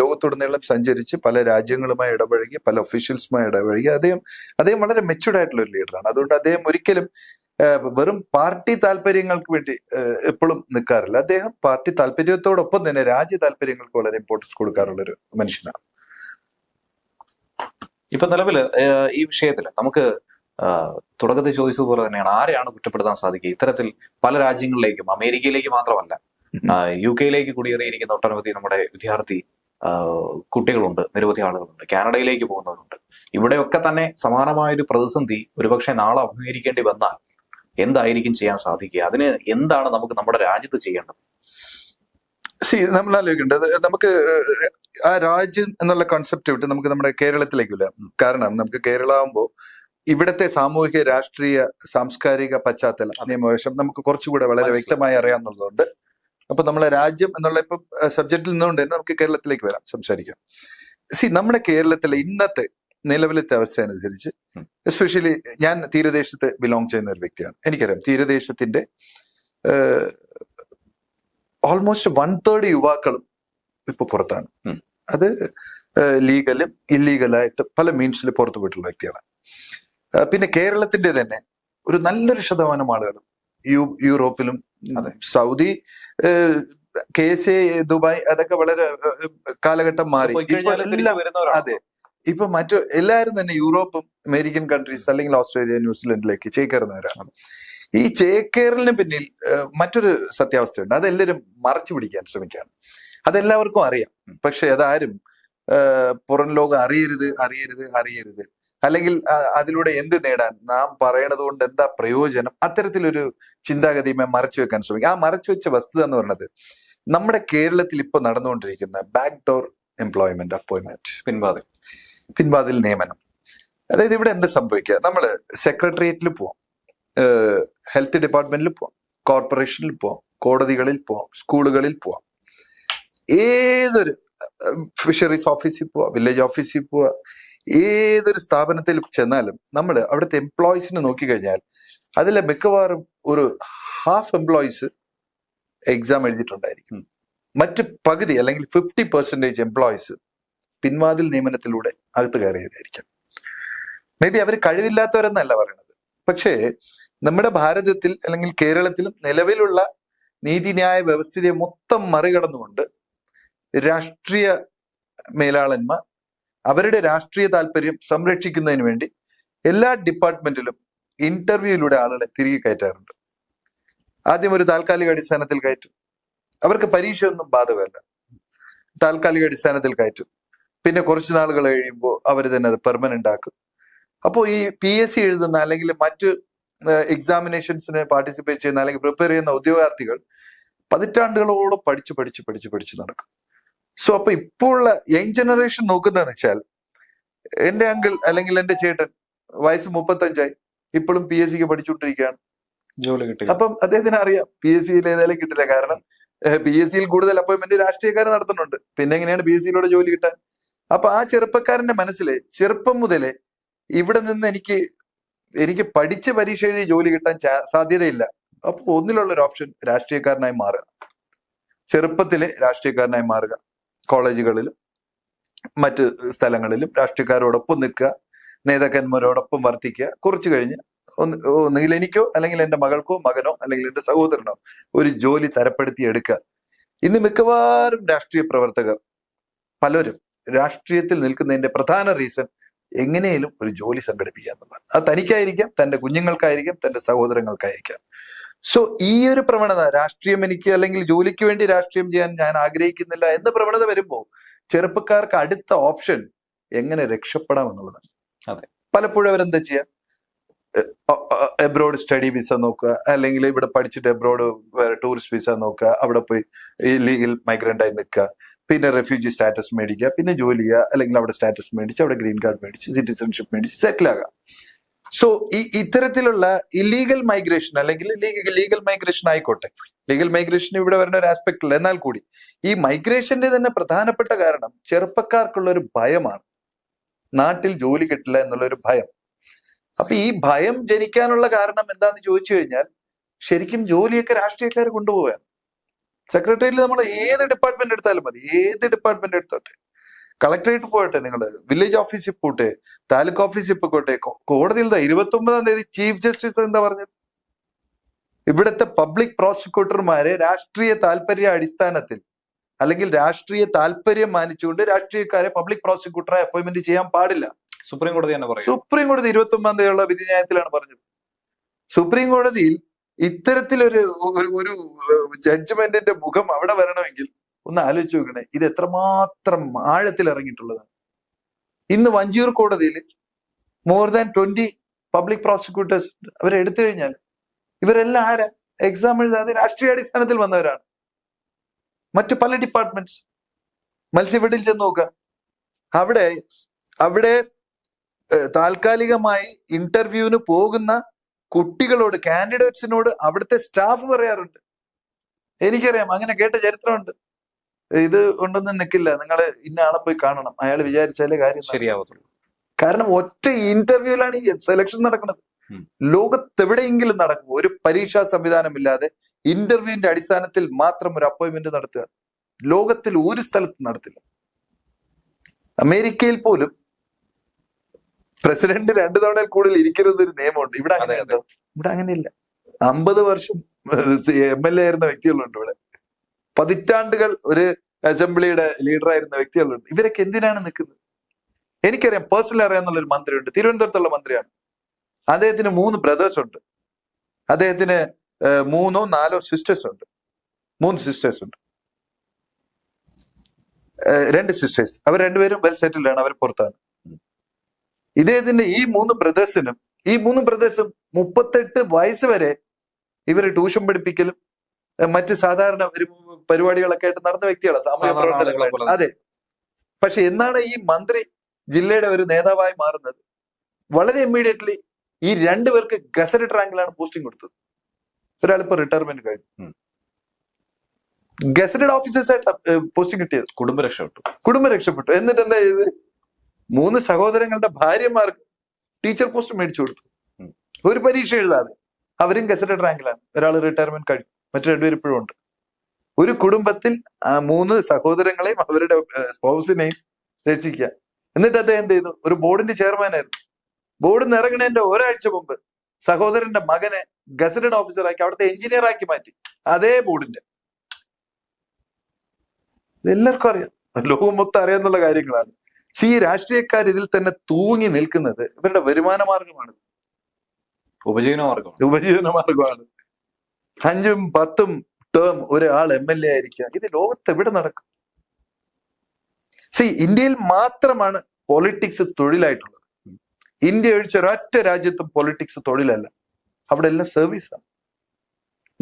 ലോകത്തുടനീളം സഞ്ചരിച്ച് പല രാജ്യങ്ങളുമായി ഇടപഴകി പല ഒഫീഷ്യൽസുമായി ഇടപഴകി അദ്ദേഹം അദ്ദേഹം വളരെ മെച്ചുവർഡ് ആയിട്ടുള്ള ഒരു ലീഡറാണ് അതുകൊണ്ട് അദ്ദേഹം ഒരിക്കലും വെറും പാർട്ടി താല്പര്യങ്ങൾക്ക് വേണ്ടി എപ്പോഴും നിൽക്കാറില്ല അദ്ദേഹം പാർട്ടി താല്പര്യത്തോടൊപ്പം തന്നെ രാജ്യ താല്പര്യങ്ങൾക്ക് വളരെ ഇമ്പോർട്ടൻസ് കൊടുക്കാറുള്ള ഒരു മനുഷ്യനാണ്. ഇപ്പൊ നിലവിൽ ഈ വിഷയത്തിൽ നമുക്ക് തുടക്കത്തിൽ ചോദിച്ചതുപോലെ തന്നെയാണ് ആരെയാണ് കുറ്റപ്പെടുത്താൻ സാധിക്കുക? ഇത്തരത്തിൽ പല രാജ്യങ്ങളിലേക്കും അമേരിക്കയിലേക്ക് മാത്രമല്ല യു കെയിലേക്ക് കുടിയേറിയിരിക്കുന്ന ഒട്ടനവധി നമ്മുടെ വിദ്യാർത്ഥി കുട്ടികളുണ്ട് നിരവധി ആളുകളുണ്ട് കാനഡയിലേക്ക് പോകുന്നവരുണ്ട്. ഇവിടെയൊക്കെ തന്നെ സമാനമായൊരു പ്രതിസന്ധി ഒരുപക്ഷെ നാളെ അഭിമുഖീകരിക്കേണ്ടി വന്നാൽ എന്തായിരിക്കും ചെയ്യാൻ സാധിക്കുക? അതിന് എന്താണ് നമുക്ക് നമ്മുടെ രാജ്യത്ത് ചെയ്യേണ്ടത്? നമ്മൾ ആലോചിക്കേണ്ടത് നമുക്ക് ആ രാജ്യം എന്നുള്ള കൺസെപ്റ്റ് വിട്ട് നമുക്ക് നമ്മുടെ കേരളത്തിലേക്ക് വരാം. കാരണം നമുക്ക് കേരളമാകുമ്പോൾ ഇവിടുത്തെ സാമൂഹിക രാഷ്ട്രീയ സാംസ്കാരിക പശ്ചാത്തലം നിയമവേഷം നമുക്ക് കുറച്ചുകൂടെ വളരെ വ്യക്തമായി അറിയാവുന്നതുകൊണ്ട് അപ്പൊ നമ്മളെ രാജ്യം എന്നുള്ള ഇപ്പം സബ്ജക്റ്റിൽ നിന്നുകൊണ്ട് തന്നെ നമുക്ക് കേരളത്തിലേക്ക് വരാം സംസാരിക്കാം. സി നമ്മുടെ കേരളത്തിലെ ഇന്നത്തെ നിലവിലത്തെ അവസ്ഥ അനുസരിച്ച് എസ്പെഷ്യലി ഞാൻ തീരദേശത്ത് ബിലോങ് ചെയ്യുന്ന ഒരു വ്യക്തിയാണ്. എനിക്കറിയാം തീരദേശത്തിന്റെ ഓൾമോസ്റ്റ് വൺ തേർഡ് യുവാക്കളും ഇപ്പൊ പുറത്താണ്. അത് ലീഗലും ഇല്ലീഗലായിട്ട് പല മീൻസിൽ പുറത്തു പോയിട്ടുള്ള വ്യക്തികളാണ്. പിന്നെ കേരളത്തിന്റെ തന്നെ ഒരു നല്ലൊരു ശതമാനം ആളുകൾ യു യൂറോപ്പിലും. Saudi K S A Dubai അതൊക്കെ വളരെ കാലഘട്ടം മാറി. അതെ ഇപ്പൊ മറ്റു എല്ലാവരും തന്നെ യൂറോപ്പും അമേരിക്കൻ കൺട്രീസ് അല്ലെങ്കിൽ ഓസ്ട്രേലിയ ന്യൂസിലൻഡിലേക്ക് ചേക്കേറുന്നവരാണ്. ഈ ചേക്കേറലിന് പിന്നിൽ മറ്റൊരു സത്യാവസ്ഥയുണ്ട്. അതെല്ലാവരും മറച്ചു പിടിക്കാൻ ശ്രമിക്കുകയാണ്. അതെല്ലാവർക്കും അറിയാം. പക്ഷെ അതാരും പുറം ലോകം അറിയരുത് അറിയരുത് അറിയരുത് അല്ലെങ്കിൽ അതിലൂടെ എന്ത് നേടാൻ? നാം പറയണത് കൊണ്ട് എന്താ പ്രയോജനം? അത്തരത്തിലൊരു ചിന്താഗതിയുമേ മറച്ചു വെക്കാൻ ശ്രമിക്കും. ആ മറച്ചു വെച്ച വസ്തുത എന്ന് പറയുന്നത് നമ്മുടെ കേരളത്തിൽ ഇപ്പൊ നടന്നുകൊണ്ടിരിക്കുന്ന ബാക്ക് ഡോർ എംപ്ലോയ്മെന്റ് അപ്പോയിന്റ്മെന്റ്. പിൻവാതിൽ. പിൻവാതിൽ നിയമനം. അതായത് ഇവിടെ എന്താ സംഭവിക്കുക? നമ്മൾ സെക്രട്ടേറിയറ്റിൽ പോവാം. ഹെൽത്ത് ഡിപ്പാർട്ട്മെന്റിൽ പോവാം. കോർപ്പറേഷനിൽ പോവാം. കോടതികളിൽ പോവാം. സ്കൂളുകളിൽ പോവാം. ഏതൊരു ഫിഷറീസ് ഓഫീസിൽ പോവാം. വില്ലേജ് ഓഫീസിൽ പോവാം. ഏതൊരു സ്ഥാപനത്തിൽ ചെന്നാലും നമ്മൾ അവിടുത്തെ എംപ്ലോയീസിനെ നോക്കിക്കഴിഞ്ഞാൽ അതിലെ മിക്കവാറും ഒരു ഹാഫ് എംപ്ലോയീസ് എക്സാം എഴുതിയിട്ടുണ്ടായിരിക്കും. മറ്റ് പകുതി അല്ലെങ്കിൽ ഫിഫ്റ്റി പെർസെന്റേജ് എംപ്ലോയീസ് പിൻവാതിൽ നിയമനത്തിലൂടെ അകത്ത് കയറിയതായിരിക്കും മേ ബി അവർ കഴിവില്ലാത്തവരെന്നല്ല പറയുന്നത് പക്ഷേ നമ്മുടെ ഭാരതത്തിൽ അല്ലെങ്കിൽ കേരളത്തിലും നിലവിലുള്ള നീതിന്യായ വ്യവസ്ഥിതിയെ മൊത്തം മറികടന്നുകൊണ്ട് രാഷ്ട്രീയ മേലാളന്മാർ അവരുടെ രാഷ്ട്രീയ താല്പര്യം സംരക്ഷിക്കുന്നതിന് വേണ്ടി എല്ലാ ഡിപ്പാർട്ട്മെന്റിലും ഇന്റർവ്യൂയിലൂടെ ആളുകളെ തിരികെ കയറ്റാറുണ്ട്. ആദ്യം ഒരു താൽക്കാലിക അടിസ്ഥാനത്തിൽ കയറ്റും. അവർക്ക് പരീക്ഷ ഒന്നും ബാധകമല്ല. താൽക്കാലിക അടിസ്ഥാനത്തിൽ കയറ്റും. പിന്നെ കുറച്ച് നാളുകൾ കഴിയുമ്പോൾ അവർ തന്നെ അത് പെർമനന്റ് ആക്കും. അപ്പോൾ ഈ പി എസ് സി എഴുതുന്ന അല്ലെങ്കിൽ മറ്റ് എക്സാമിനേഷൻസിന് പാർട്ടിസിപ്പേറ്റ് ചെയ്യുന്ന അല്ലെങ്കിൽ പ്രിപ്പയർ ചെയ്യുന്ന ഉദ്യോഗാർത്ഥികൾ പതിറ്റാണ്ടുകളോളം പഠിച്ചു പഠിച്ചു പഠിച്ചു പഠിച്ചു നടക്കും. സോ അപ്പൊ ഉള്ള യങ് ജനറേഷൻ നോക്കുന്നതെന്ന് വെച്ചാൽ എന്റെ അങ്കിൾ അല്ലെങ്കിൽ എന്റെ ചേട്ടൻ വയസ്സ് മുപ്പത്തഞ്ചായി ഇപ്പോഴും പി എസ് സിക്ക് പഠിച്ചുകൊണ്ടിരിക്കുകയാണ്. ജോലി കിട്ടി അപ്പം അദ്ദേഹത്തിന് അറിയാം പി എസ് സിയിൽ ഏതായാലും കിട്ടില്ല. കാരണം പി എസ് സിയിൽ കൂടുതൽ അപ്പോയിന്റ്മെന്റ് രാഷ്ട്രീയക്കാർ നടത്തുന്നുണ്ട്. പിന്നെ എങ്ങനെയാണ് പി എസ് സിയിലൂടെ ജോലി കിട്ടാൻ? അപ്പൊ ആ ചെറുപ്പക്കാരന്റെ മനസ്സിലെ ചെറുപ്പം മുതലേ ഇവിടെ നിന്ന് എനിക്ക് എനിക്ക് പഠിച്ച് പരീക്ഷ എഴുതി ജോലി കിട്ടാൻ സാധ്യതയില്ല. അപ്പൊ ഒന്നിലുള്ള ഒരു ഓപ്ഷൻ രാഷ്ട്രീയക്കാരനായി മാറുക. ചെറുപ്പത്തിലെ രാഷ്ട്രീയക്കാരനായി മാറുക. കോളേജുകളിലും മറ്റ് സ്ഥലങ്ങളിലും രാഷ്ട്രീയക്കാരോടൊപ്പം നിൽക്കുക നേതാക്കന്മാരോടൊപ്പം വർത്തിക്കുക കുറച്ചു കഴിഞ്ഞ് ഒന്ന് ഒന്നുകിൽ എനിക്കോ അല്ലെങ്കിൽ എന്റെ മകൾക്കോ മകനോ അല്ലെങ്കിൽ എന്റെ സഹോദരനോ ഒരു ജോലി തരപ്പെടുത്തി എടുക്കുക. ഇന്ന് മിക്കവാറും രാഷ്ട്രീയ പ്രവർത്തകർ പലരും രാഷ്ട്രീയത്തിൽ നിൽക്കുന്നതിന്റെ പ്രധാന റീസൺ എങ്ങനെയും ഒരു ജോലി സംഘടിപ്പിക്കുക എന്നുള്ളതാണ്. അത് തനിക്കായിരിക്കാം തന്റെ കുഞ്ഞുങ്ങൾക്കായിരിക്കാം തന്റെ സഹോദരങ്ങൾക്കായിരിക്കാം. സോ ഈ ഒരു പ്രവണത രാഷ്ട്രീയം എനിക്ക് അല്ലെങ്കിൽ ജോലിക്ക് വേണ്ടി രാഷ്ട്രീയം ചെയ്യാൻ ഞാൻ ആഗ്രഹിക്കുന്നില്ല എന്ന പ്രവണത വരുമ്പോൾ ചെറുപ്പക്കാർക്ക് അടുത്ത ഓപ്ഷൻ എങ്ങനെ രക്ഷപ്പെടാം എന്നുള്ളതാണ് അതെ. പലപ്പോഴും അവരെന്താ ചെയ്യുക എബ്രോഡ് സ്റ്റഡി വിസ നോക്കുക അല്ലെങ്കിൽ ഇവിടെ പഠിച്ചിട്ട് എബ്രോഡ് ടൂറിസ്റ്റ് വിസ നോക്കുക അവിടെ പോയി ലീഗൽ മൈഗ്രന്റ് ആയി നിൽക്കുക പിന്നെ റെഫ്യൂജി സ്റ്റാറ്റസ് മേടിക്കുക പിന്നെ ജോലി ചെയ്യുക അല്ലെങ്കിൽ അവിടെ സ്റ്റാറ്റസ് മേടിച്ച് അവിടെ ഗ്രീൻ കാർഡ് മേടിച്ച് സിറ്റിസൺഷിപ്പ് മേടിച്ച് സെറ്റിൽ ആകുക സോ ഈ ഇത്തരത്തിലുള്ള ഇല്ലീഗൽ മൈഗ്രേഷൻ അല്ലെങ്കിൽ ലീഗൽ മൈഗ്രേഷൻ ആയിക്കോട്ടെ. ലീഗൽ മൈഗ്രേഷൻ ഇവിടെ വരുന്ന ഒരു ആസ്പെക്ട് അല്ല എന്നാൽ കൂടി ഈ മൈഗ്രേഷന്റെ തന്നെ പ്രധാനപ്പെട്ട കാരണം ചെറുപ്പക്കാർക്കുള്ള ഒരു ഭയമാണ്. നാട്ടിൽ ജോലി കിട്ടില്ല എന്നുള്ള ഒരു ഭയം. അപ്പൊ ഈ ഭയം ജനിക്കാനുള്ള കാരണം എന്താന്ന് ചോദിച്ചു കഴിഞ്ഞാൽ ശരിക്കും ജോലിയൊക്കെ രാഷ്ട്രീയക്കാർ കൊണ്ടുപോവാൻ സെക്രട്ടേറിയറ്റിൽ നമ്മൾ ഏത് ഡിപ്പാർട്ട്മെന്റ് എടുത്താലും മതി. ഏത് ഡിപ്പാർട്ട്മെന്റ് എടുത്തോട്ടെ. കളക്ടറേറ്റ് പോയിട്ട് നിങ്ങൾ വില്ലേജ് ഓഫീസിൽ പോട്ടെ താലൂക്ക് ഓഫീസിൽ പോയിക്കോട്ടെ. കോടതിയിൽ ഇരുപത്തി ഒമ്പതാം തീയതി ചീഫ് ജസ്റ്റിസ് എന്താ പറഞ്ഞത്? ഇവിടുത്തെ പബ്ലിക് പ്രോസിക്യൂട്ടർമാരെ രാഷ്ട്രീയ താല്പര്യ അടിസ്ഥാനത്തിൽ അല്ലെങ്കിൽ രാഷ്ട്രീയ താല്പര്യം മാനിച്ചുകൊണ്ട് രാഷ്ട്രീയക്കാരെ പബ്ലിക് പ്രോസിക്യൂട്ടറെ അപ്പോയിന്റ്മെന്റ് ചെയ്യാൻ പാടില്ല. സുപ്രീം കോടതി തന്നെ പറയും. സുപ്രീം കോടതി ഇരുപത്തി ഒമ്പതാം തീയതിയുള്ള വിധിന്യായത്തിലാണ് പറഞ്ഞത്. സുപ്രീം കോടതിയിൽ ഇത്തരത്തിലൊരു ഒരു ഒരു ജഡ്ജ്മെന്റിന്റെ മുഖം അവിടെ വരണമെങ്കിൽ ഒന്ന് ആലോചിച്ച് നോക്കണേ. ഇത് എത്രമാത്രം ആഴത്തിൽ ഇറങ്ങിയിട്ടുള്ളതാണ് ഇന്ന് വഞ്ചിയൂർ കോടതിയിൽ more than twenty public prosecutors അവരെ എടുത്തു കഴിഞ്ഞാൽ ഇവരെല്ലാം ആരാ? എക്സാം എഴുതാതെ രാഷ്ട്രീയ അടിസ്ഥാനത്തിൽ വന്നവരാണ്. മറ്റ് പല ഡിപ്പാർട്ട്മെന്റ്സ് മത്സ്യഫീൽഡിൽ ചെന്ന് നോക്കുക അവിടെ അവിടെ താൽക്കാലികമായി ഇന്റർവ്യൂവിന് പോകുന്ന കുട്ടികളോട് കാൻഡിഡേറ്റ്സിനോട് അവിടുത്തെ സ്റ്റാഫ് പറയാറുണ്ട്. എനിക്കറിയാം അങ്ങനെ കേട്ട ചരിത്രമുണ്ട്. ഇത് കൊണ്ടൊന്നും നിൽക്കില്ല നിങ്ങൾ ഇന്ന ആളെ പോയി കാണണം. അയാൾ വിചാരിച്ചാലേ കാര്യം ശരിയാവത്തുള്ളൂ. കാരണം ഒറ്റ ഇന്റർവ്യൂലാണ് ഈ സെലക്ഷൻ നടക്കുന്നത്. ലോകത്തെവിടെയെങ്കിലും നടക്കും. ഒരു പരീക്ഷാ സംവിധാനമില്ലാതെ ഇന്റർവ്യൂവിന്റെ അടിസ്ഥാനത്തിൽ മാത്രം ഒരു അപ്പോയിന്റ്മെന്റ് നടത്തുക. ലോകത്തിൽ ഒരു സ്ഥലത്ത് നടത്തില്ല. അമേരിക്കയിൽ പോലും പ്രസിഡന്റ് രണ്ടു തവണയിൽ കൂടുതൽ ഇരിക്കരുത് ഒരു നിയമമുണ്ട്. ഇവിടെ അങ്ങനെ ഇവിടെ അങ്ങനെയില്ല. അമ്പത് വർഷം എം എൽ എ ആയിരുന്ന വ്യക്തികളുണ്ട് ഇവിടെ. പതിറ്റാണ്ടുകൾ ഒരു അസംബ്ലിയുടെ ലീഡർ ആയിരുന്ന വ്യക്തികളുണ്ട്. ഇവരൊക്കെ എന്തിനാണ് നിൽക്കുന്നത്? എനിക്കറിയാം പേഴ്സണലി അറിയാവുന്ന ഒരു മന്ത്രിയുണ്ട്. തിരുവനന്തപുരത്തുള്ള മന്ത്രിയാണ്. അദ്ദേഹത്തിന് മൂന്ന് ബ്രദേഴ്സ് ഉണ്ട്. അദ്ദേഹത്തിന് മൂന്നോ നാലോ സിസ്റ്റേഴ്സ് ഉണ്ട്. മൂന്ന് സിസ്റ്റേഴ്സ് ഉണ്ട്. രണ്ട് സിസ്റ്റേഴ്സ് അവർ രണ്ടുപേരും വെൽ സെറ്റിൽഡ് ആണ്. അവർ പുറത്താണ്. ഇദ്ദേഹത്തിന്റെ ഈ മൂന്ന് ബ്രദേഴ്സിനും ഈ മൂന്ന് ബ്രദേഴ്സും മുപ്പത്തെട്ട് വയസ്സ് വരെ ഇവർ ട്യൂഷൻ പഠിപ്പിക്കലും മറ്റ് സാധാരണ ഒരു പരിപാടികളൊക്കെ ആയിട്ട് നടന്ന വ്യക്തികളാണ് സാമൂഹ്യ പോലെ. അതെ. പക്ഷെ എന്നാണ് ഈ മന്ത്രി ജില്ലയുടെ ഒരു നേതാവായി മാറുന്നത്? വളരെ ഇമ്മീഡിയറ്റ്ലി ഈ രണ്ടുപേർക്ക് ഗസറ്റഡ് റാങ്കിലാണ് പോസ്റ്റിംഗ് കൊടുത്തത്. ഒരാളിപ്പോ റിട്ടയർമെന്റ് കഴിഞ്ഞു. ഗസറ്റഡ് ഓഫീസേഴ്സ് ആയിട്ട് പോസ്റ്റിംഗ് കിട്ടിയത്. കുടുംബ രക്ഷപ്പെട്ടു. കുടുംബം രക്ഷപ്പെട്ടു. എന്നിട്ട് എന്താ ചെയ്ത്? മൂന്ന് സഹോദരങ്ങളുടെ ഭാര്യമാർക്ക് ടീച്ചർ പോസ്റ്റ് മേടിച്ചു കൊടുത്തു. ഒരു പരീക്ഷ എഴുതാതെ. അവരും ഗസറ്റഡ് റാങ്കിലാണ് ഒരാൾ റിട്ടയർമെന്റ് കഴിഞ്ഞു. മറ്റു രണ്ടുപേരും ഇപ്പോഴും ഉണ്ട്. ഒരു കുടുംബത്തിൽ മൂന്ന് സഹോദരങ്ങളെയും അവരുടെ സ്പൗസിനെയും രക്ഷിക്കുക. എന്നിട്ട് അദ്ദേഹം എന്ത് ചെയ്തു? ഒരു ബോർഡിന്റെ ചെയർമാനായിരുന്നു ബോർഡിൽ നിന്ന് ഇറങ്ങണേന്റെ ഒരാഴ്ച മുമ്പ് സഹോദരന്റെ മകനെ ഗസറ്റഡ് ഓഫീസറാക്കി അവിടുത്തെ എഞ്ചിനീയർ ആക്കി മാറ്റി. അതേ ബോർഡിന്റെ. എല്ലാവർക്കും അറിയാം. ലോകം മൊത്തം അറിയാന്നുള്ള കാര്യങ്ങളാണ്. സി രാഷ്ട്രീയക്കാർ ഇതിൽ തന്നെ തൂങ്ങി നിൽക്കുന്നത് ഇവരുടെ വരുമാന മാർഗമാണ്. ഉപജീവന മാർഗം ഉപജീവന മാർഗമാണ്. അഞ്ചും പത്തും ടേം ഒരാൾ എം എൽ എ ആയിരിക്കുക ഇത് ലോകത്ത് എവിടെ നടക്കും? സി ഇന്ത്യയിൽ മാത്രമാണ് പൊളിറ്റിക്സ് തൊഴിലായിട്ടുള്ളത്. ഇന്ത്യ ഒഴിച്ച ഒരൊറ്റ രാജ്യത്തും പൊളിറ്റിക്സ് തൊഴിലല്ല. അവിടെ എല്ലാം സർവീസാണ്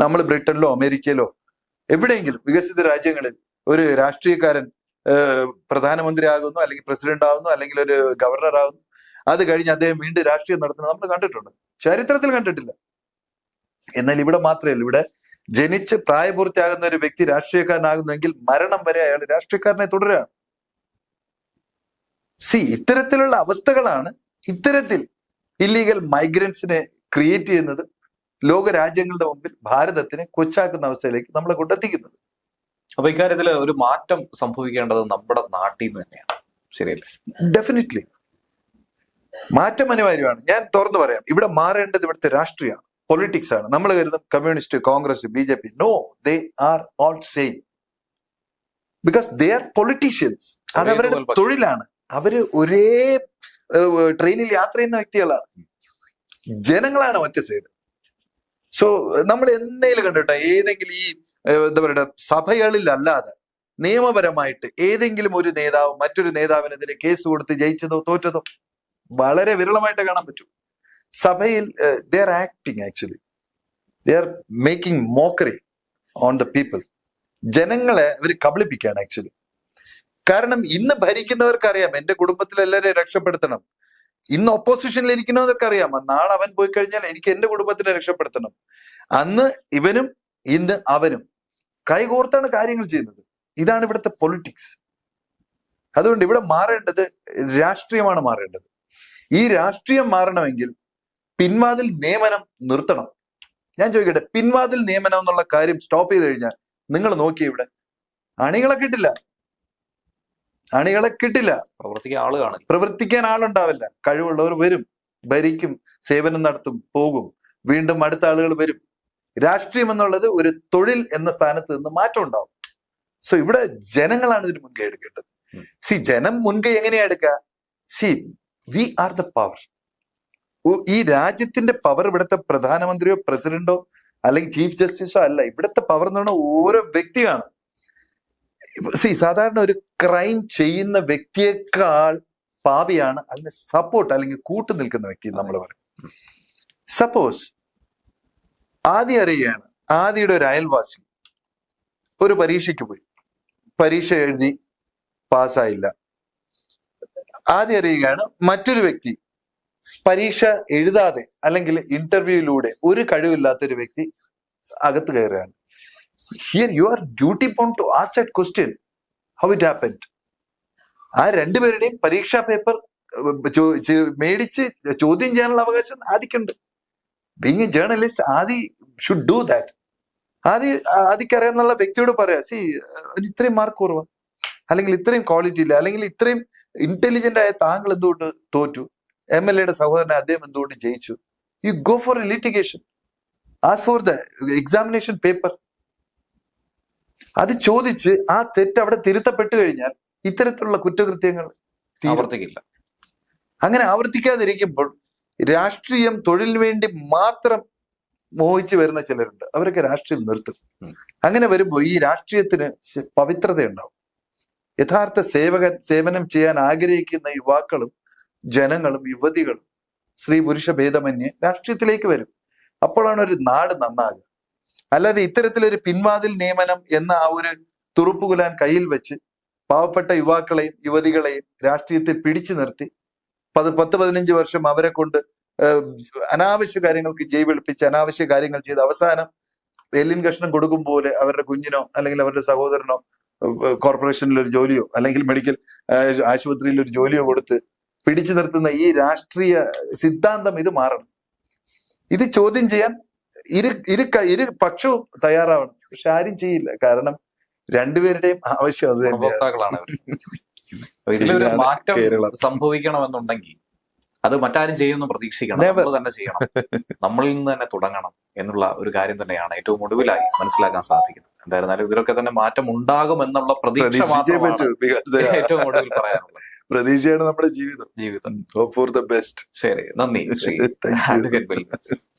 നമ്മൾ ബ്രിട്ടനിലോ അമേരിക്കയിലോ എവിടെയെങ്കിലും വികസിത രാജ്യങ്ങളിൽ ഒരു രാഷ്ട്രീയക്കാരൻ പ്രധാനമന്ത്രി ആകുന്നു അല്ലെങ്കിൽ പ്രസിഡന്റ് ആകുന്നു അല്ലെങ്കിൽ ഒരു ഗവർണർ ആകുന്നു അത് കഴിഞ്ഞ് അദ്ദേഹം വീണ്ടും രാഷ്ട്രീയം നടത്തുന്നത് നമ്മൾ കണ്ടിട്ടുണ്ട്. ചരിത്രത്തിൽ കണ്ടിട്ടില്ല. എന്നാൽ ഇവിടെ മാത്രമല്ല ഇവിടെ ജനിച്ച് പ്രായപൂർത്തിയാകുന്ന ഒരു വ്യക്തി രാഷ്ട്രീയക്കാരനാകുന്നുവെങ്കിൽ മരണം വരെ അയാൾ രാഷ്ട്രീയക്കാരനെ തുടരുകയാണ് സി ഇത്തരത്തിലുള്ള അവസ്ഥകളാണ് ഇത്തരത്തിൽ ഇല്ലീഗൽ മൈഗ്രൻസിനെ ക്രിയേറ്റ് ചെയ്യുന്നത് ലോക രാജ്യങ്ങളുടെ മുമ്പിൽ ഭാരതത്തിനെ കൊച്ചാക്കുന്ന അവസ്ഥയിലേക്ക് നമ്മളെ കൊണ്ടെത്തിക്കുന്നത്. അപ്പൊ ഇക്കാര്യത്തിൽ ഒരു മാറ്റം സംഭവിക്കേണ്ടത് നമ്മുടെ നാട്ടിൽ നിന്ന് തന്നെയാണ്. ശരിയല്ലേ? ഡെഫിനറ്റ്ലി മാറ്റം അനിവാര്യമാണ്. ഞാൻ തുറന്നു പറയാം. ഇവിടെ മാറേണ്ടത് ഇവിടുത്തെ രാഷ്ട്രീയമാണ്. പൊളിറ്റിക്സ് ആണ്. നമ്മൾ കരുതും communist Congress B J P no they are all same because they are politicians അത് അവരുടെ തൊഴിലാണ്. അവർ ഒരേ ട്രെയിനിൽ യാത്ര ചെയ്യുന്ന വ്യക്തികളാണ്. ജനങ്ങളാണ് ഒറ്റ സൈഡ് സോ നമ്മൾ എന്നേലും കണ്ടിട്ടോ ഏതെങ്കിലും ഈ എന്താ പറയുക സഭകളിലല്ലാതെ നിയമപരമായിട്ട് ഏതെങ്കിലും ഒരു നേതാവ് മറ്റൊരു നേതാവിനെതിരെ കേസ് കൊടുത്ത് ജയിച്ചതോ തോറ്റതോ വളരെ വിരളമായിട്ട് കാണാൻ പറ്റും. സഭയിൽ they are acting actually they are making mockery on the people ജനങ്ങളെ അവർ കബളിപ്പിക്കുകയാണ് ആക്ച്വലി കാരണം ഇന്ന് ഭരിക്കുന്നവർക്ക് അറിയാം എന്റെ കുടുംബത്തിൽ എല്ലാവരെയും രക്ഷപ്പെടുത്തണം. ഇന്ന് ഒപ്പോസിഷനിൽ ഇരിക്കുന്നവർക്ക് അറിയാം നാളെ അവൻ പോയി കഴിഞ്ഞാൽ എനിക്ക് എന്റെ കുടുംബത്തിനെ രക്ഷപ്പെടുത്തണം. അന്ന് ഇവനും ഇന്ന് അവനും കൈകോർത്താണ് കാര്യങ്ങൾ ചെയ്യുന്നത്. ഇതാണ് ഇവിടുത്തെ പൊളിറ്റിക്സ് അതുകൊണ്ട് ഇവിടെ മാറേണ്ടത് രാഷ്ട്രീയമാണ് മാറേണ്ടത്. ഈ രാഷ്ട്രീയം മാറണമെങ്കിൽ പിൻവാതിൽ നിയമനം നിർത്തണം. ഞാൻ ചോദിക്കട്ടെ പിൻവാതിൽ നിയമനം എന്നുള്ള കാര്യം സ്റ്റോപ്പ് ചെയ്ത് കഴിഞ്ഞാൽ നിങ്ങൾ നോക്കി ഇവിടെ. അണികളെ കിട്ടില്ല. അണികളെ കിട്ടില്ല. പ്രവർത്തിക്കാൻ ആൾ കാണില്ല പ്രവർത്തിക്കാൻ ആളുണ്ടാവില്ല. കഴിവുള്ളവർ വരും ഭരിക്കും സേവനം നടത്തും പോകും. വീണ്ടും അടുത്ത ആളുകൾ വരും. രാഷ്ട്രീയം എന്നുള്ളത് ഒരു തൊഴിൽ എന്ന സ്ഥാനത്ത് നിന്ന് മാറ്റം ഉണ്ടാവും. സോ ഇവിടെ ജനങ്ങളാണ് ഇതിന് മുൻകൈ എടുക്കേണ്ടത്. സി ജനം മുൻകൈ എങ്ങനെയാ എടുക്കുക? See we are the power ഈ രാജ്യത്തിന്റെ പവർ ഇവിടുത്തെ പ്രധാനമന്ത്രിയോ പ്രസിഡന്റോ അല്ലെങ്കിൽ ചീഫ് ജസ്റ്റിസോ അല്ല ഇവിടുത്തെ പവർ എന്ന് പറഞ്ഞാൽ ഓരോ വ്യക്തിയാണ്. സി സാധാരണ ഒരു ക്രൈം ചെയ്യുന്ന വ്യക്തിയേക്കാൾ പാപിയാണ് അതിന് സപ്പോർട്ട് അല്ലെങ്കിൽ കൂട്ടു നിൽക്കുന്ന വ്യക്തി നമ്മൾ പറയും. സപ്പോസ് ആദി അറിയുകയാണ് ആദിയുടെ ഒരു അയൽവാസി ഒരു പരീക്ഷയ്ക്ക് പോയി. പരീക്ഷ എഴുതി പാസ്സായില്ല. ആദ്യം അറിയുകയാണ് മറ്റൊരു വ്യക്തി പരീക്ഷ എഴുതാതെ അല്ലെങ്കിൽ ഇന്റർവ്യൂയിലൂടെ ഒരു കഴിവില്ലാത്ത ഒരു വ്യക്തി അകത്ത് കയറുകയാണ്. Here you are duty bound to ask that question how it happened ആ രണ്ടുപേരുടെയും പരീക്ഷാ പേപ്പർ മേടിച്ച് ചോദ്യം ചെയ്യാനുള്ള അവകാശം ആദിക്കുണ്ട്. Being a journalist Aadi should do that ആദ്യ ആദ്യക്കറിയാന്നുള്ള വ്യക്തിയോട് പറയാ സി ഇത്രയും മാർക്ക് കുറവാ. അല്ലെങ്കിൽ ഇത്രയും ക്വാളിറ്റി ഇല്ല. അല്ലെങ്കിൽ ഇത്രയും ഇന്റലിജന്റ് ആയ താങ്കൾ എന്തുകൊണ്ട് തോറ്റു? എം എൽ എയുടെ സഹോദരനെ അദ്ദേഹം എന്തുകൊണ്ട് ജയിച്ചു? You go for a litigation as for the examination paper അത് ചോദിച്ച് ആ തെറ്റ് അവിടെ തിരുത്തപ്പെട്ടു കഴിഞ്ഞാൽ ഇത്തരത്തിലുള്ള കുറ്റകൃത്യങ്ങൾ ആവർത്തിക്കില്ല. അങ്ങനെ ആവർത്തിക്കാതിരിക്കുമ്പോൾ രാഷ്ട്രീയം തൊഴിലിന് വേണ്ടി മാത്രം മോഹിച്ചു വരുന്ന ചിലരുണ്ട്. അവരൊക്കെ രാഷ്ട്രീയം നിർത്തും. അങ്ങനെ വരുമ്പോൾ ഈ രാഷ്ട്രീയത്തിന് ശ- പവിത്രത ഉണ്ടാവും യഥാർത്ഥ സേവക സേവനം ചെയ്യാൻ ആഗ്രഹിക്കുന്ന യുവാക്കളും ജനങ്ങളും യുവതികളും സ്ത്രീ പുരുഷ ഭേദമന്യേ രാഷ്ട്രീയത്തിലേക്ക് വരും. അപ്പോഴാണ് ഒരു നാട് നന്നാകുക. അല്ലാതെ ഇത്തരത്തിലൊരു പിൻവാതിൽ നിയമനം എന്ന ആ ഒരു തുറുപ്പുകുലാൻ കയ്യിൽ വെച്ച് പാവപ്പെട്ട യുവാക്കളെയും യുവതികളെയും രാഷ്ട്രീയത്തിൽ പിടിച്ചു നിർത്തി പത് പത്ത് പതിനഞ്ച് വർഷം അവരെ കൊണ്ട് അനാവശ്യ കാര്യങ്ങൾക്ക് ജയ് വിളിപ്പിച്ച് അനാവശ്യ കാര്യങ്ങൾ ചെയ്ത് അവസാനം എല്ലിൻ കഷ്ണം കൊടുക്കും പോലെ അവരുടെ കുഞ്ഞിനോ അല്ലെങ്കിൽ അവരുടെ സഹോദരനോ കോർപ്പറേഷനിൽ ഒരു ജോലിയോ അല്ലെങ്കിൽ മെഡിക്കൽ ആശുപത്രിയിൽ ഒരു ജോലിയോ കൊടുത്ത് പിടിച്ചു നിർത്തുന്ന ഈ രാഷ്ട്രീയ സിദ്ധാന്തം ഇത് മാറണം. ഇത് ചോദ്യം ചെയ്യാൻ ഇരു ഇരു ഇരു പക്ഷവും തയ്യാറാവണം. പക്ഷെ ആരും ചെയ്യില്ല. കാരണം രണ്ടുപേരുടെയും ആവശ്യം അത് ഉപഭോക്താക്കളാണ്. ഇതിലൊരു മാറ്റം സംഭവിക്കണമെന്നുണ്ടെങ്കിൽ അത് മറ്റാരും ചെയ്യുമെന്ന് പ്രതീക്ഷിക്കണം. നമ്മൾ തന്നെ ചെയ്യണം. നമ്മളിൽ നിന്ന് തന്നെ തുടങ്ങണം എന്നുള്ള ഒരു കാര്യം തന്നെയാണ് ഏറ്റവും ഒടുവിലായി മനസ്സിലാക്കാൻ സാധിക്കുന്നത്. എന്തായിരുന്നാലും ഇതിലൊക്കെ തന്നെ മാറ്റം ഉണ്ടാകും എന്നുള്ള പ്രതീക്ഷ മാത്രമേ മാത്രമാണ് ഏറ്റവും ഒടുവിൽ പറയാനുള്ളത്. പ്രതീക്ഷയാണ് നമ്മുടെ ജീവിതം. ജീവിതം. ഹോപ്പ് ഫോർ ദ ബെസ്റ്റ് ശരി നന്ദി ശ്രീ. Thank get ബിൽബസ്